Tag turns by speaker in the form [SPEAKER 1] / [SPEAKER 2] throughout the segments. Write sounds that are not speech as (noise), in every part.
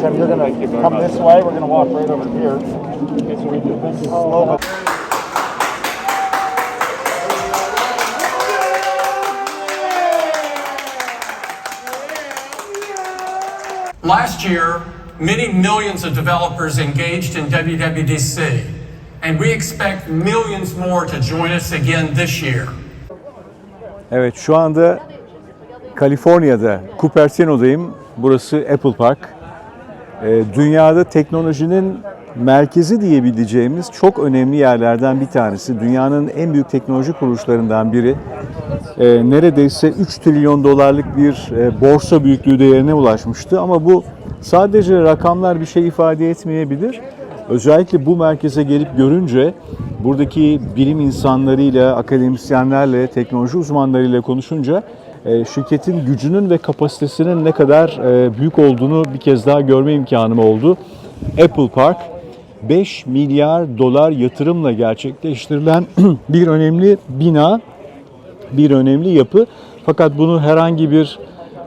[SPEAKER 1] Tim, you're gonna come this way. We're gonna walk right over here. Okay, so we do this slow. but-
[SPEAKER 2] Last year, many millions of developers engaged in WWDC, and we expect millions more to join us again this year.
[SPEAKER 3] Evet şu anda Kaliforniya'da Cupertino'dayım. Burası Apple Park. Ee, dünyada teknolojinin merkezi diyebileceğimiz çok önemli yerlerden bir tanesi. Dünyanın en büyük teknoloji kuruluşlarından biri. Ee, neredeyse 3 trilyon dolarlık bir e, borsa büyüklüğü değerine ulaşmıştı. Ama bu sadece rakamlar bir şey ifade etmeyebilir. Özellikle bu merkeze gelip görünce buradaki bilim insanlarıyla, akademisyenlerle, teknoloji uzmanlarıyla konuşunca şirketin gücünün ve kapasitesinin ne kadar e, büyük olduğunu bir kez daha görme imkanım oldu. Apple Park 5 milyar dolar yatırımla gerçekleştirilen (clears throat) bir önemli bina, bir önemli yapı. Fakat bunu herhangi bir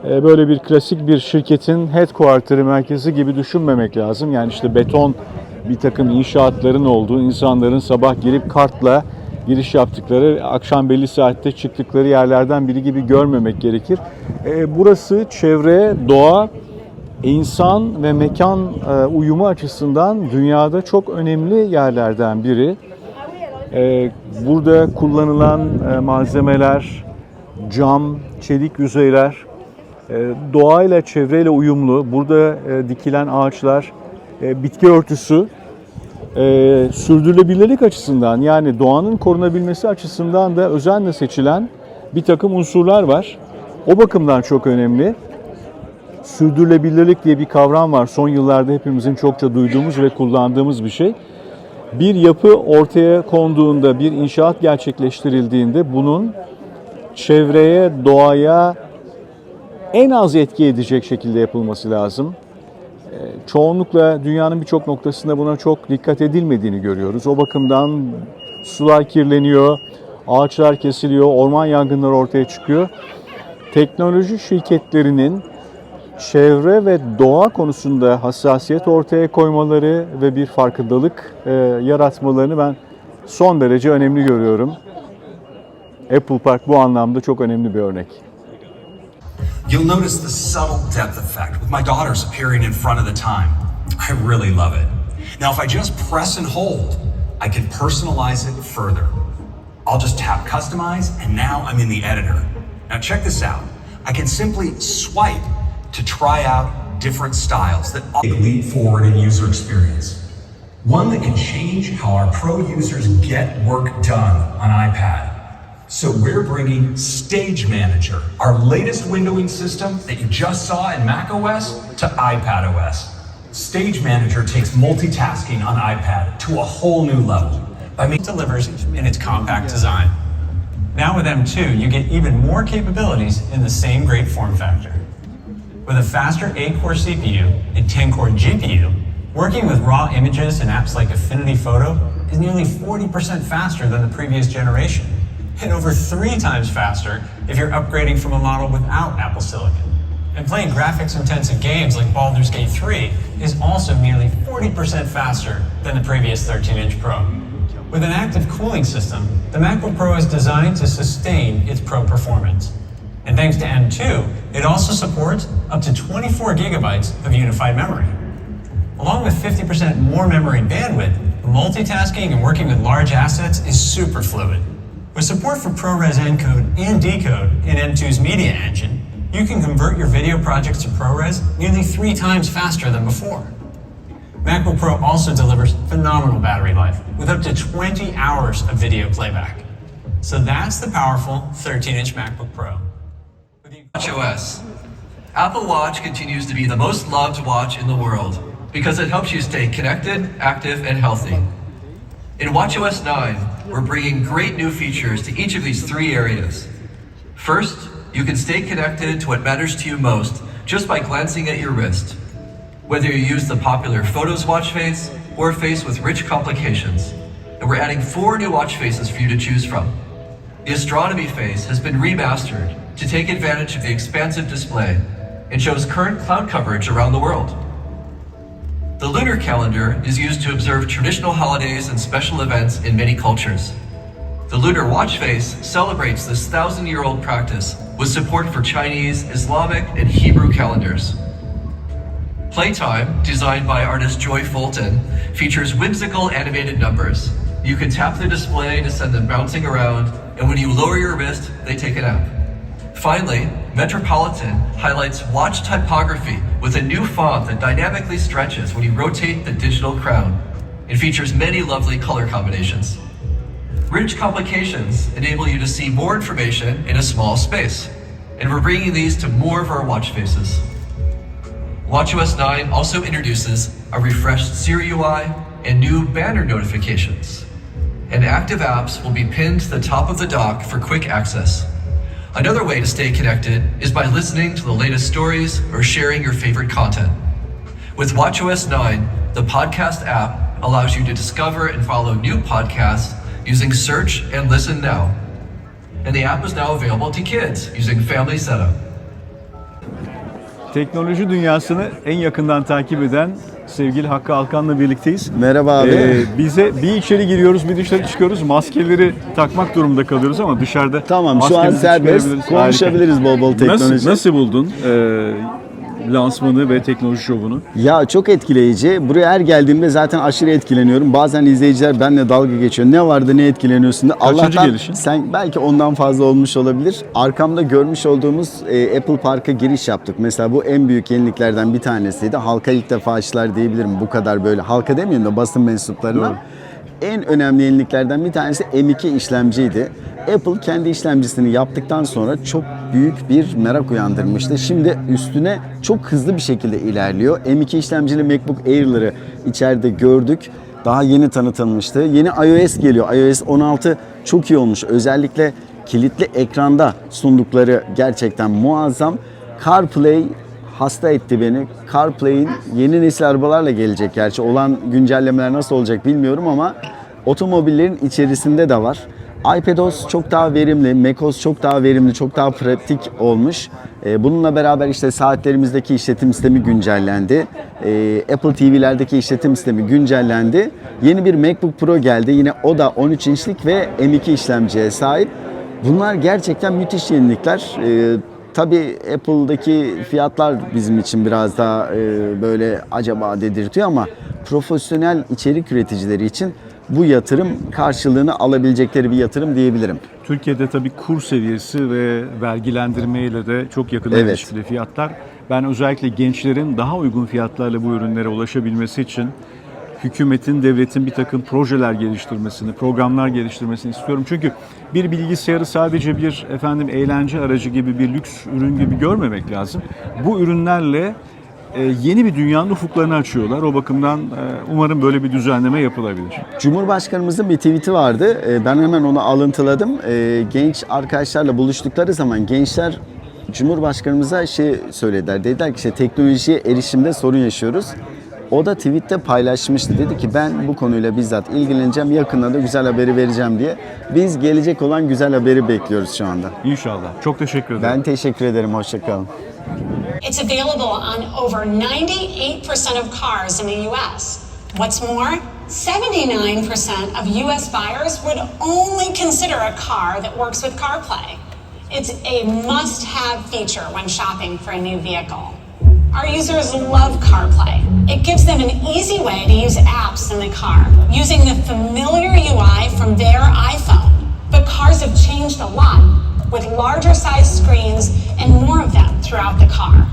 [SPEAKER 3] e, böyle bir klasik bir şirketin headquarter'ı merkezi gibi düşünmemek lazım. Yani işte beton bir takım inşaatların olduğu, insanların sabah girip kartla giriş yaptıkları, akşam belli saatte çıktıkları yerlerden biri gibi görmemek gerekir. E, Burası çevre, doğa, insan ve mekan e, uyumu açısından dünyada çok önemli yerlerden biri. E, Burada kullanılan malzemeler, cam, çelik yüzeyler, doğayla, çevreyle uyumlu. Burada dikilen ağaçlar, bitki örtüsü, e, sürdürülebilirlik açısından yani doğanın korunabilmesi açısından da özenle seçilen bir takım unsurlar var. O bakımdan çok önemli. Sürdürülebilirlik diye bir kavram var. Son yıllarda hepimizin çokça duyduğumuz ve kullandığımız bir şey. Bir yapı ortaya konduğunda, bir inşaat gerçekleştirildiğinde bunun çevreye, doğaya en az etki edecek şekilde yapılması lazım. Ee, Çoğunlukla dünyanın birçok noktasında buna çok dikkat edilmediğini görüyoruz. O bakımdan sular kirleniyor, ağaçlar kesiliyor, orman yangınları ortaya çıkıyor. Teknoloji şirketlerinin çevre ve doğa konusunda hassasiyet ortaya koymaları ve bir farkındalık e, yaratmalarını ben son derece önemli görüyorum. Apple Park bu anlamda çok önemli bir örnek.
[SPEAKER 4] You'll notice the subtle depth effect with my daughters appearing in front of the time. I really love it. Now, if I just press and hold, I can personalize it further. I'll just tap customize, and now I'm in the editor. Now, check this out. I can simply swipe to try out different styles that leap forward in user experience. One that can change how our pro users get work done on iPad. So we're bringing Stage Manager, our latest windowing system that you just saw in macOS to iPadOS. Stage Manager takes multitasking on iPad to a whole new level. By making
[SPEAKER 2] delivers in its compact design. Now with M2, you get even more capabilities in the same great form factor. With a faster 8-core CPU and 10-core GPU, working with raw images and apps like Affinity Photo is nearly 40% faster than the previous generation, and over three times faster if you're upgrading from a model without Apple Silicon. And playing graphics-intensive games like Baldur's Gate 3 is also nearly 40% faster than the previous 13-inch Pro. With an active cooling system, the MacBook Pro is designed to sustain its pro performance. And thanks to M2, it also supports up to 24 gigabytes of unified memory. Along with 50% more memory bandwidth, multitasking and working with large assets is super fluid. With support for ProRes encode and decode in M2's media engine, you can convert your video projects to ProRes nearly three times faster than before. MacBook Pro also delivers phenomenal battery life with up to 20 hours of video playback. So that's the powerful 13-inch MacBook Pro.
[SPEAKER 5] WatchOS. Apple Watch continues to be the most loved watch in the world because it helps you stay connected, active, and healthy. In WatchOS 9, we're bringing great new features to each of these three areas. First, you can stay connected to what matters to you most just by glancing at your wrist. Whether you use the popular Photos watch face or a face with rich complications. And we're adding four new watch faces for you to choose from. The astronomy face has been remastered to take advantage of the expansive display and shows current cloud coverage around the world. The lunar calendar is used to observe traditional holidays and special events in many cultures. The lunar watch face celebrates this thousand year old practice with support for Chinese, Islamic, and Hebrew calendars. Playtime, designed by artist Joy Fulton, features whimsical animated numbers. You can tap the display to send them bouncing around, and when you lower your wrist, they take a nap. Finally, Metropolitan highlights watch typography with a new font that dynamically stretches when you rotate the digital crown. It features many lovely color combinations. Rich complications enable you to see more information in a small space, and we're bringing these to more of our watch faces. WatchOS 9 also introduces a refreshed Siri UI and new banner notifications. And active apps will be pinned to the top of the dock for quick access. Another way to stay connected is by listening to the latest stories or sharing your favorite content. With WatchOS 9, the podcast app allows you to discover and follow new podcasts using search and listen now. And the app is now available to kids using Family Setup.
[SPEAKER 3] Teknoloji dünyasını en yakından takip eden sevgili Hakkı Alkan'la birlikteyiz.
[SPEAKER 6] Merhaba abi.
[SPEAKER 3] Ee, bize bir içeri giriyoruz bir dışarı çıkıyoruz. Maskeleri takmak durumunda kalıyoruz ama dışarıda
[SPEAKER 6] tamam şu an
[SPEAKER 3] maskemizi
[SPEAKER 6] serbest.
[SPEAKER 3] çıkarabiliriz.
[SPEAKER 6] Konuşabiliriz bol bol
[SPEAKER 3] Harika.
[SPEAKER 6] teknoloji.
[SPEAKER 3] Nasıl, nasıl buldun e, lansmanı ve teknoloji şovunu?
[SPEAKER 6] Ya çok etkileyici. Buraya her geldiğimde zaten aşırı etkileniyorum. Bazen izleyiciler benimle dalga geçiyor. Ne vardı ne etkileniyorsun da.
[SPEAKER 3] Kaçıncı
[SPEAKER 6] Allah'tan
[SPEAKER 3] gelişin?
[SPEAKER 6] sen belki ondan fazla olmuş olabilir. Arkamda görmüş olduğumuz e, Apple Park'a giriş yaptık. Mesela bu en büyük yeniliklerden bir tanesiydi. Halka ilk defa açtılar diyebilirim. Bu kadar böyle halka demeyeyim de basın mensuplarına.
[SPEAKER 3] Doğru.
[SPEAKER 6] En önemli yeniliklerden bir tanesi M2 işlemciydi. Apple kendi işlemcisini yaptıktan sonra çok büyük bir merak uyandırmıştı. Şimdi üstüne çok hızlı bir şekilde ilerliyor. M2 işlemcili MacBook Air'ları içeride gördük. Daha yeni tanıtılmıştı. Yeni iOS geliyor. iOS 16 çok iyi olmuş. Özellikle kilitli ekranda sundukları gerçekten muazzam. CarPlay hasta etti beni. CarPlay'in yeni nesil arabalarla gelecek gerçi. Olan güncellemeler nasıl olacak bilmiyorum ama otomobillerin içerisinde de var. iPadOS çok daha verimli, macOS çok daha verimli, çok daha pratik olmuş. Ee, Bununla beraber işte saatlerimizdeki işletim sistemi güncellendi. Ee, Apple TV'lerdeki işletim sistemi güncellendi. Yeni bir MacBook Pro geldi. Yine o da 13 inçlik ve M2 işlemciye sahip. Bunlar gerçekten müthiş yenilikler. Tabii Apple'daki fiyatlar bizim için biraz daha e, böyle acaba dedirtiyor ama profesyonel içerik üreticileri için bu yatırım karşılığını alabilecekleri bir yatırım diyebilirim.
[SPEAKER 3] Türkiye'de tabii kur seviyesi ve vergilendirmeyle de çok yakın
[SPEAKER 6] Evet.
[SPEAKER 3] ilişkili fiyatlar. Ben özellikle gençlerin daha uygun fiyatlarla bu ürünlere ulaşabilmesi için hükümetin, devletin bir takım projeler geliştirmesini, programlar geliştirmesini istiyorum. Çünkü bir bilgisayarı sadece bir efendim eğlence aracı gibi bir lüks ürün gibi görmemek lazım. Bu ürünlerle e, yeni bir dünyanın ufuklarını açıyorlar. O bakımdan e, umarım böyle bir düzenleme yapılabilir.
[SPEAKER 6] Cumhurbaşkanımızın bir tweet'i vardı. Ee, Ben hemen onu alıntıladım. Genç arkadaşlarla buluştukları zaman gençler Cumhurbaşkanımıza şey söylediler. Dediler ki işte teknolojiye erişimde sorun yaşıyoruz. O da tweette paylaşmıştı. Dedi ki ben bu konuyla bizzat ilgileneceğim. Yakında da güzel haberi vereceğim diye. Biz gelecek olan güzel haberi bekliyoruz şu anda.
[SPEAKER 3] İnşallah. Çok teşekkür ederim.
[SPEAKER 6] Ben teşekkür ederim. Hoşçakalın.
[SPEAKER 7] It's available on over 98% of cars in the US. What's more, 79% of US buyers would only consider a car that works with CarPlay. It's a must have feature when shopping for a new vehicle. Our users love CarPlay. It gives them an easy way to use apps in the car using the familiar UI from their iPhone. But cars have changed a lot with larger size screens and more of them throughout the car.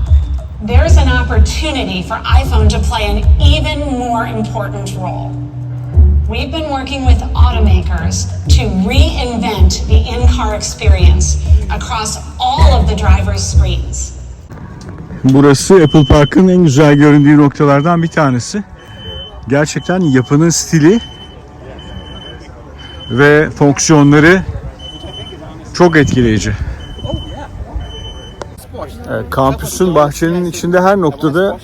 [SPEAKER 7] There's an opportunity for iPhone to play an even more important role. We've been working with automakers to reinvent the in car experience across all of the driver's screens.
[SPEAKER 3] Burası Apple Park'ın en güzel göründüğü noktalardan bir tanesi. Gerçekten yapının stili ve fonksiyonları çok etkileyici. Kampüsün bahçenin içinde her noktada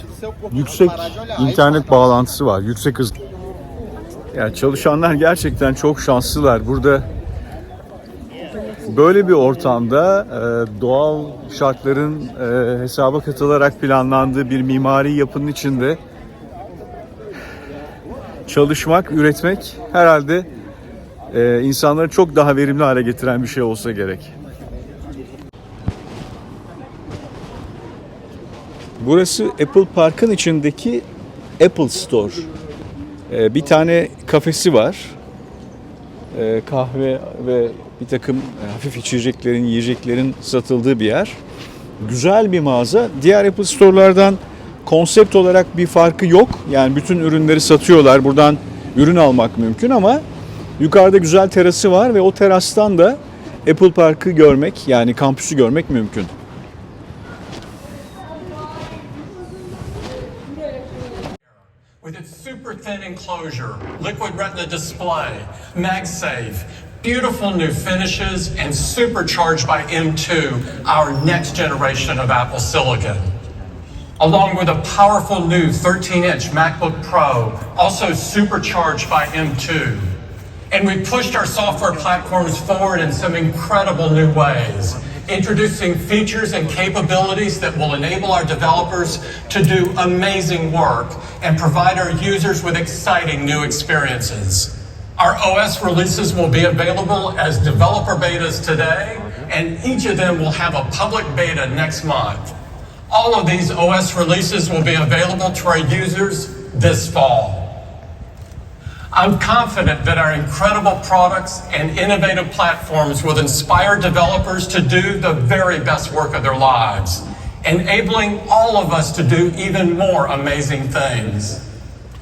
[SPEAKER 3] yüksek internet bağlantısı var, yüksek hız. Yani çalışanlar gerçekten çok şanslılar. Burada Böyle bir ortamda e, doğal şartların e, hesaba katılarak planlandığı bir mimari yapının içinde çalışmak, üretmek herhalde e, insanları çok daha verimli hale getiren bir şey olsa gerek. Burası Apple Park'ın içindeki Apple Store. Bir tane kafesi var. E, kahve ve bir takım e, hafif içeceklerin, yiyeceklerin satıldığı bir yer. Güzel bir mağaza. Diğer Apple Store'lardan konsept olarak bir farkı yok. Yani bütün ürünleri satıyorlar. Buradan ürün almak mümkün ama yukarıda güzel terası var ve o terastan da Apple Park'ı görmek yani kampüsü görmek mümkün.
[SPEAKER 1] Enclosure, liquid retina display, MagSafe, beautiful new finishes, and supercharged by M2, our next generation of Apple Silicon. Along with a powerful new 13 inch MacBook Pro, also supercharged by M2. And we pushed our software platforms forward in some incredible new ways, introducing features and capabilities that will enable our developers to do amazing work and provide our users with exciting new experiences. Our OS releases will be available as developer betas today, and each of them will have a public beta next month. All of these OS releases will be available to our users this fall. I'm confident that our incredible products and innovative platforms will inspire developers to do the very best work of their lives, enabling all of us to do even more amazing things.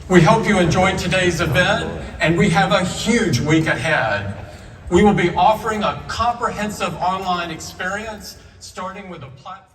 [SPEAKER 1] We hope you enjoyed today's event, and we have a huge week ahead. We will be offering a comprehensive online experience, starting with a platform.